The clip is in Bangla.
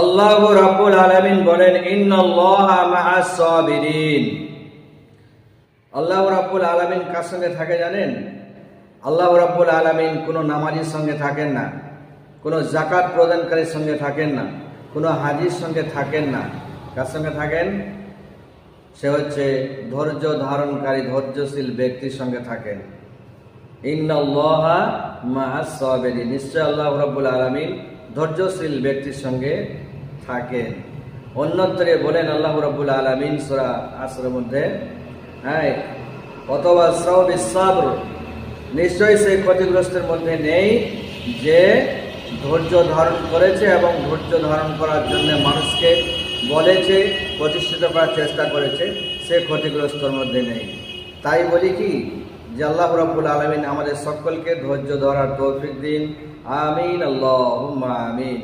আল্লাহ রাব্বুল আলামিন বলেন, ইন্নাল্লাহা মাআস সাবিরিন। আল্লাহ রাব্বুল আলামিন কার সঙ্গে থাকে জানেন? আল্লাহ রাব্বুল আলামিন কোনো নামাজির সঙ্গে থাকেন না, কোনো জাকাত প্রদানকারীর সঙ্গে থাকেন না, কোনো হাজির সঙ্গে থাকেন না। কার সঙ্গে থাকেন? সে হচ্ছে ধৈর্য ধারণকারী, ধৈর্যশীল ব্যক্তির সঙ্গে থাকেন। ইন্নাল্লাহা মাআস সাবিরিন। নিশ্চয় আল্লাহ রাব্বুল আলামিন ধৈর্যশীল ব্যক্তির সঙ্গে থাকেন। অন্যত্রে বলেন আল্লাহ রাব্বুল আলামিন সূরা আসরের মধ্যে হ্যাঁ অথবা সাউবি সাবর, নিশ্চয়ই সেই ক্ষতিগ্রস্তের মধ্যে নেই যে ধৈর্য ধারণ করেছে এবং ধৈর্য ধারণ করার জন্য মানুষকে বলেছে, প্রতিষ্ঠিত করার চেষ্টা করেছে, সে ক্ষতিগ্রস্তর মধ্যে নেই। তাই বলি কি যে আল্লাহ রব্বুল আলমিন আমাদের সকলকে ধৈর্য ধরার তৌফিক দিন। আমিন আল্লাহ আমিন।